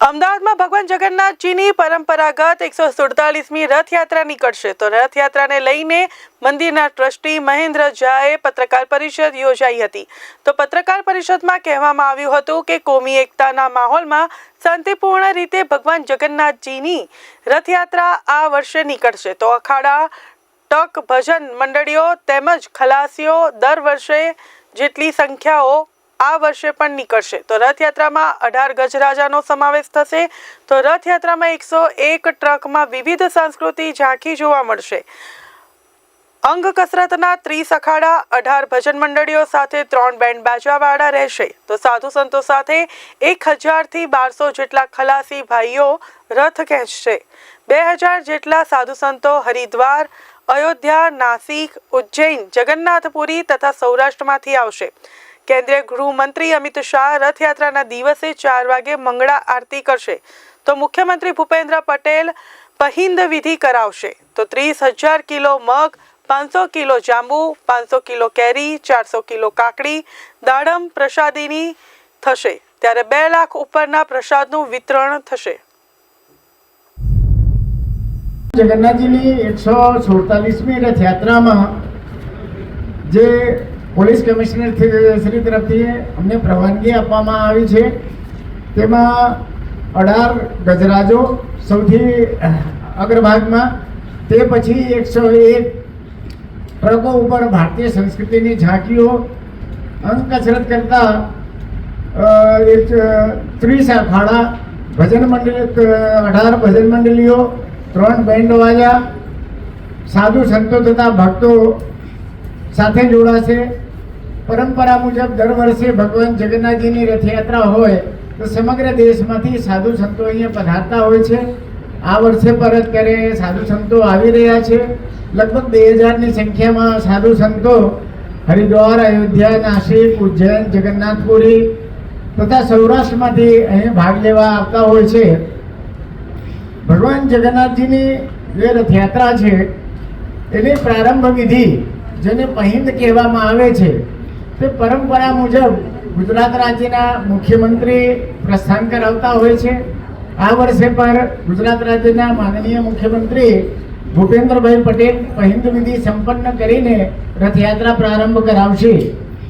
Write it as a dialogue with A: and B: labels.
A: અમદાવાદમાં ભગવાન જગન્નાથજીની પરંપરાગત એકસો સુડતાલીસમી રથયાત્રા નીકળશે. તો રથયાત્રાને લઈને મંદિરના ટ્રસ્ટી મહેન્દ્ર ઝાએ પત્રકાર પરિષદ યોજાઈ હતી. તો પત્રકાર પરિષદમાં કહેવામાં આવ્યું હતું કે કોમી એકતાના માહોલમાં શાંતિપૂર્ણ રીતે ભગવાન જગન્નાથજીની રથયાત્રા આ વર્ષે નીકળશે. તો અખાડા, ટક ભજન મંડળીઓ તેમજ ખલાસીઓ દર વર્ષે જેટલી સંખ્યાઓ આ વર્ષે પણ નીકળશે. તો રથયાત્રામાં અઢાર ગજરાજાનો સમાવેશ થશે. તો રથયાત્રામાં એકસો એક ટ્રકમાં વિવિધ સંસ્કૃતિ ઝાંખી જોવા મળશે. અંગ કસરતના ત્રીસ અખાડા, અઢાર ભજન મંડળીઓ સાથે ત્રણ બેન્ડ બાજાવાળા રહેશે. તો સાધુ સંતો સાથે એક હજારથી બારસો જેટલા ખલાસી ભાઈઓ રથ ખેંચશે. બે હજાર જેટલા સાધુ સંતો હરિદ્વાર, અયોધ્યા, નાસિક, ઉજ્જૈન, જગન્નાથપુરી તથા સૌરાષ્ટ્રમાંથી આવશે. કેન્દ્રીય ગૃહમંત્રી અમિત શાહ રથયાત્રાના દિવસે ચાર વાગે મંગળા આરતી કરશે. તો મુખ્યમંત્રી ભૂપેન્દ્ર પટેલ પહિંદ વિધિ કરાવશે. તો ત્રીસ હજાર કિલો મગ, પાંચસો કિલો જાંબુ, પાંચસો કિલો કેરી, ચારસો કિલો કાકડી, દાડમ પ્રસાદીની થશે. ત્યારે બે લાખ ઉપરના પ્રસાદનું વિતરણ થશે.
B: જગન્નાથજીની એકસો સુડતાલીસમી રથયાત્રામાં જે પોલીસ કમિશનર શ્રી તરફથી અમને પરવાનગી આપવામાં આવી છે. તેમાં અઢાર ગજરાજો સૌથી અગ્રભાગમાં તે પછી એકસો એક ટ્રકો ઉપર ભારતીય સંસ્કૃતિની ઝાંકીઓ અંગ કસરત કરતા એક ત્રીસ અખાડા ભજન મંડળ અઢાર ભજન મંડળીઓ, ત્રણ બેન્ડ વાજા સાધુ સંતો તથા ભક્તો સાથે જોડાશે. પરંપરા મુજબ દર વર્ષે ભગવાન જગન્નાથજીની રથયાત્રા હોય તો સમગ્ર દેશમાંથી સાધુ સંતો અહીંયા પધારતા હોય છે. આ વર્ષે પર અત્યારે સાધુ સંતો આવી રહ્યા છે. લગભગ બે હજારની સંખ્યામાં સાધુ સંતો હરિદ્વાર, અયોધ્યા નાસિક ઉજ્જૈન, જગન્નાથપુરી તથા સૌરાષ્ટ્રમાંથી અહીં ભાગ લેવા આવતા હોય છે. ભગવાન જગન્નાથજીની જે રથયાત્રા છે, એની પ્રારંભ વિધિ જેને પહિંદ કહેવામાં આવે છે. તે પરંપરા મુજબ ગુજરાત રાજ્યના મુખ્યમંત્રી પ્રસ્થાન કરાવતા હોય છે. આ વર્ષે પર ગુજરાત રાજ્યના માનનીય મુખ્યમંત્રી ભૂપેન્દ્રભાઈ પટેલ પહિન્દ વિધિ સંપન્ન કરીને રથયાત્રા પ્રારંભ કરાવશે.